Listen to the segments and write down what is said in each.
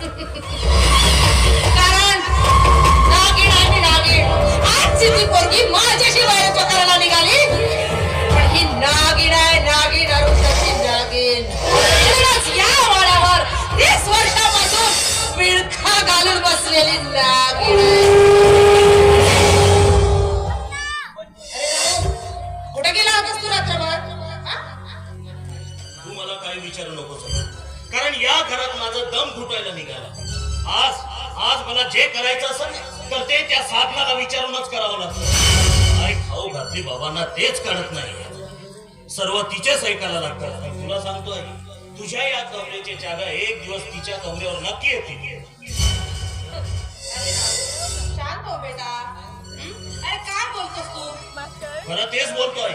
कारण नागिण आणि नागिण आजची ती पोरगी माझ्याशी बाहेर करायला निघाली. पण ही नागिण आहे नागिण आरुषाची नागिण. या वाड्यावर तीस वर्षापासून विळखा घालून बसलेली नागिण. कुठे गेला होतास तू रात्रभर? तू मला काही विचारू नकोस. कारण या घरात माझा दम घुटायला निघाला. आज आज मला जे करायचं असेल तर ते त्या साधनाला विचारूनच करावं लागतं. काय खाऊ घातली बाबांना तेच कळत नाही. सर्व तिचेच ऐकायला लागतात तुला सांगतोय तुझ्या या कमरेचे जागा एक दिवस तिच्या कमरेवर नक्की राहुल, शांत हो बेटा? अरे काय बोलतोस तू? खरं तेच बोलतोय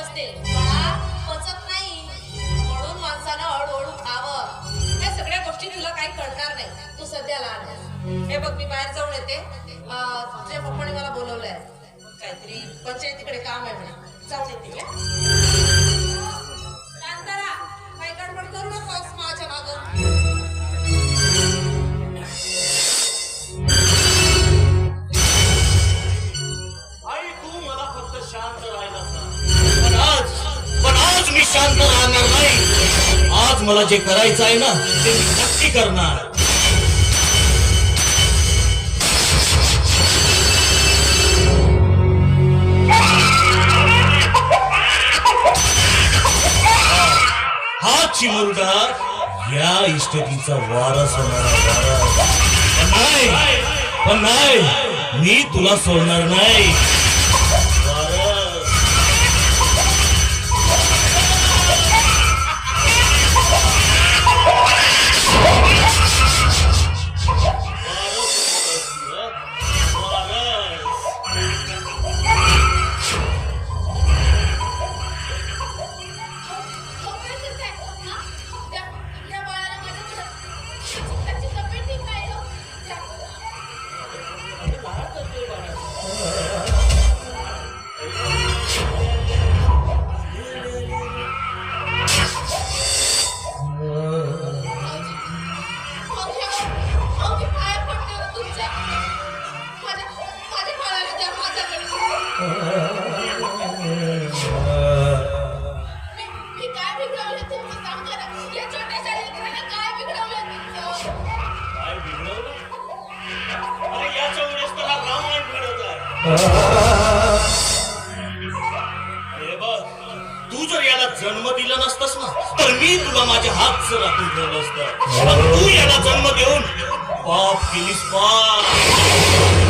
नसते. पचत नाही. म्हणून माणसानं हळूहळू खावं. या सगळ्या गोष्टी तुला काही कळणार नाही. तू सध्या लहान आहेस. हे बघ मी बाहेर जाऊन येते. तुझ्या पप्पाने मला बोलवलंय. काहीतरी पंचायतीकडे काम आहे म्हणे जाऊन येते मला जे करायचं आहे ना ते मी नक्की करणार. हा चिमुलगा या इष्टकीचा वारस होणारा वारस. पण नाही पण नाही मी तुला सोडणार नाही. दिला नसतास ना. तर मी तुला माझ्या हातचं राखून ठेवलं असतं पण तू याला जन्म देऊन. पाप केलीस पाप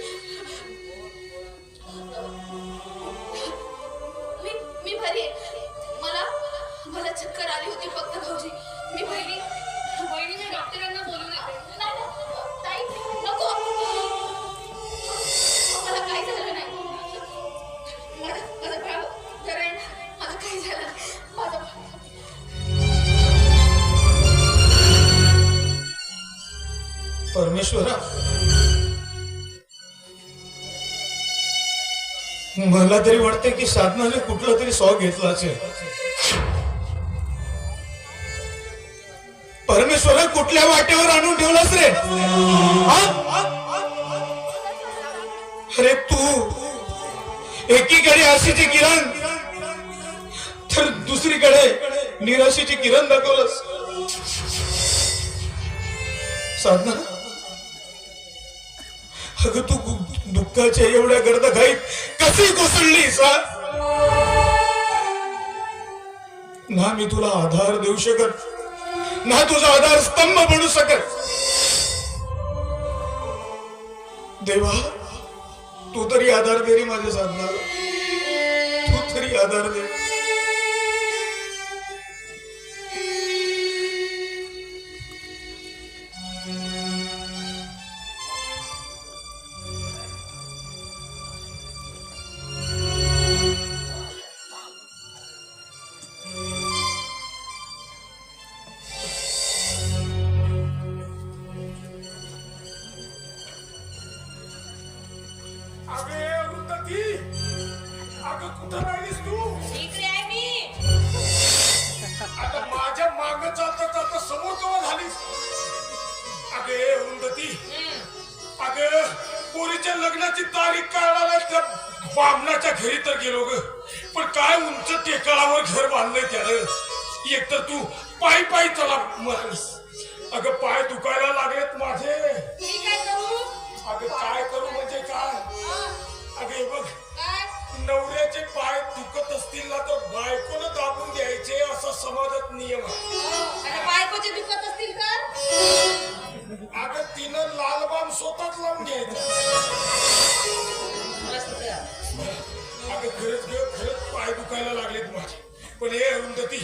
मला चक्कर आली होती फक्त भाऊजी. मी बहिणी बहिणी मी डॉक्टरांना बोलून येते ताई नको. मला काही झालं नाही. जरा मला काही झालं परमेश्वरा. मला तरी वाटते की साधनाने कुठला तरी सॉ घेतला असेल. परमेश्वरा कुठल्या वाटेवर आणून ठेवलास रे? अरे तू एकीकडे आशीचे किरण तर दुसरीकडे निराशेची किरण दाखवलंस. साधना अगं तू दुःखाच्या एवढ्या गर्दघाईत कशी कोसळली सा ना मी तुला आधार देऊ शकत ना तुझा आधार स्तंभ बनू शकत. देवा तू तरी आधार दे रे माझ्या साधनाला तू तरी आधार दे बामणाच्या घरी तर गेलो ग. पण काय उंच टेकाळावर घर बांधलंय त्यानं? एकतर तू पायी पायी चला म्हणालीस अगं पाय दुखायला लागलेत माझे. मी काय करू? अगं काय करू म्हणजे काय? हा, अगं हे बघ. नवऱ्याचे पाय दुखत असतील ना तर बायकोनं दाबून द्यायचे असा समाजात नियम आहे. आणि बायकोचे दुखत असतील तर? अगं तिनं लाल बाम स्वतःच लावून घ्यायचं. दुखायला लागलेत माझे. पण हे अरुंधती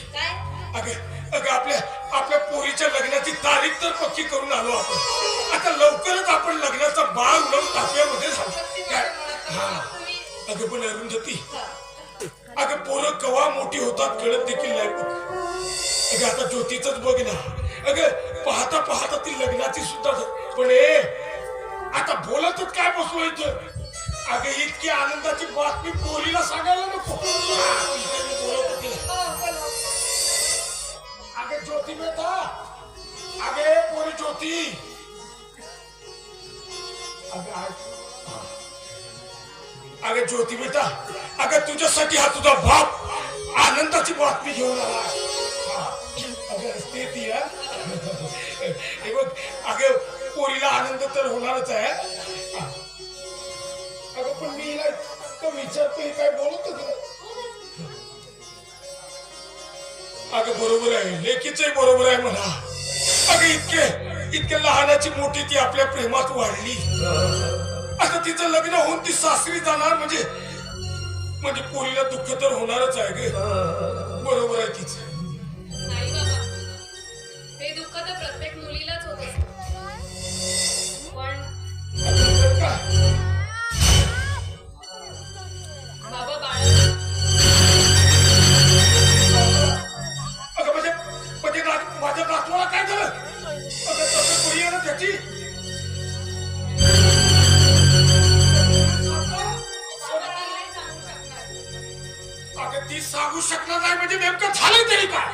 अगं अगं आपल्या आपल्या पोरीच्या लग्नाची तारीख तर पक्की करून आलो आपण. आता लवकरच आपण लग्नाचा बाळ उडवून टाकल्यामध्ये झालो. काय? हा. अगं पण अरुंधती अगं पोरं कवा मोठी होतात कळत देखील नाही अगं आता ज्योतीच बघ ना. अगं पाहता पाहता ती लग्नाची सुद्धा. पण ए आता बोलतच काय इथं? अगं इतकी आनंदाची बातमी पोरीला सांगायला नको. बोलत होते. अगं ज्योती बेटा अगे पोरी ज्योती. अगं ज्योती बेटा अगं तुझ्यासाठी हा तुझा बाप आनंदाची बातमी घेऊन आला. ती अगं पोरीला आनंद तर होणारच आहे. हा. अगं पण मी हिला इतकं विचारतो हे काय बोलत अगं बरोबर आहे लेकीचंही बरोबर आहे म्हणा. अगं इतके इतके लहानाची मोठी ती आपल्या प्रेमात वाढली. आता तिचं लग्न होऊन ती सासरी जाणार म्हणजे म्हणजे पोरीला दुःख तर होणारच आहे ग. बरोबर आहे तिचं. ते दुःख तर प्रत्येक मुलीलाच होत पण पोरी अगं ती सांगू शकणार नाही म्हणजे नेमकं झालं तरी काय?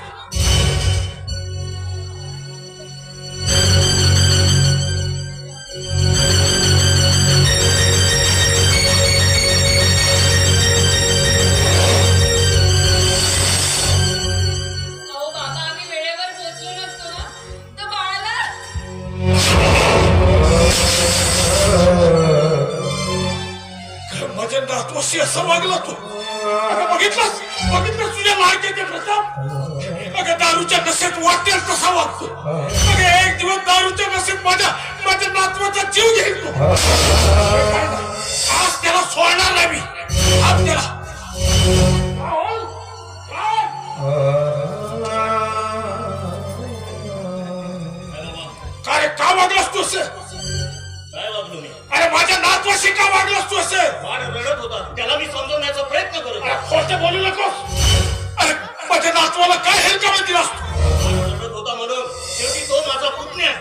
माझ्या आत्मशी असं वागला तू. अगं बघितलं तुझ्या लायकीचे प्रताप? अगं दारूच्या नशेत वाटेल तसा वागतो. अगं एक दिवस दारूच्या नशेत माझ्या माझ्या नातवाचा जीव घेईल तो. आज त्याला सोडणार नाही आज त्याला असं काय वागलो मी? अरे माझ्या नातवाशी का वागलास तू असं? वाढ रडत होता. त्याला मी समजवण्याचा प्रयत्न करत अरे. खोटं बोलू नकोस. अरे माझ्या नातवाला काय हेलकावा दिलास रडत होता म्हणून शेवटी तो माझा पुतण्या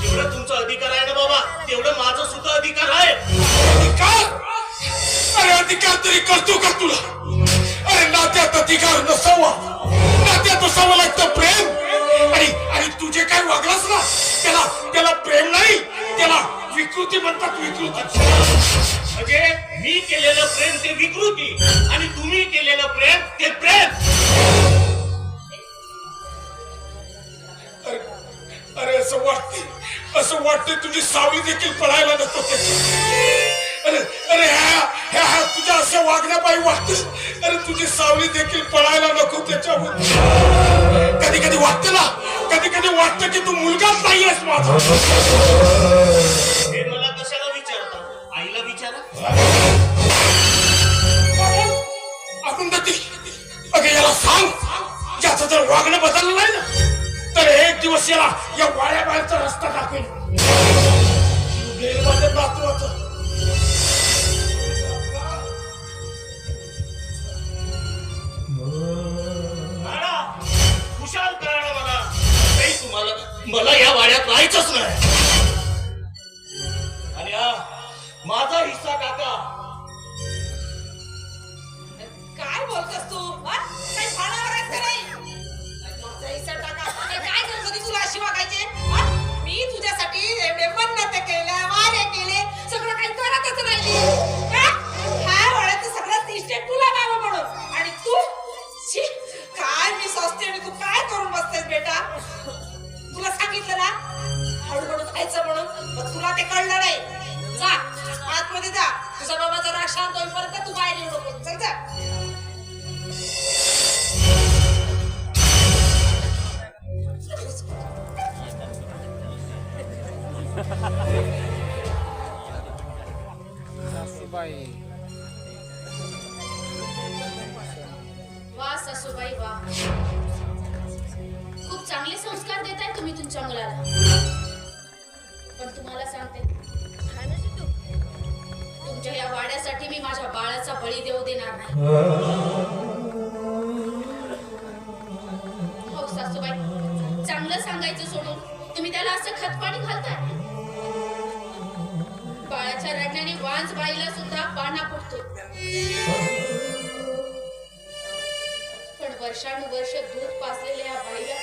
जेवढं तुमचा अधिकार आहे ना बाबा तेवढं माझं सुद्धा अधिकार आहे. अधिकार? अरे अधिकार तरी करतो का तुला? अरे नात्यात अधिकार नसावा. सावली देखील पळायला नको त्याच्यावर कधी कधी वाटतं ना कधी कधी वाटतं की तू मुलगाच नाहीयेस माझा. हे मला कशाला विचारता? आईला विचारा. अरुंधती अगं याला सांग. याचं जर वागणं बदललं नाही ना तर एक दिवस याला या वाड्या बाहेरचा रस्ता दाखवेल. माझ्या मला या वाड्यात राहायचंच नाही. ते कळलं नाही. जा आतमध्ये जा. तुझा बाबाचा राग शांत होईपर्यंत तू बाहेर येऊ नको. चल जा. वा सासूबाई वा. खूप चांगले संस्कार देताय तुम्ही तुमच्या मुलाला. बळी देऊ देणार नाही. हो सासूबाई चांगलं सांगायचं सोडून तुम्ही त्याला असं खतपाणी घालताय? बाळाच्या रडण्याने वांज बाईला सुद्धा पाना फुटतो पण वर्षानुवर्ष दूध पासलेल्या या बाईला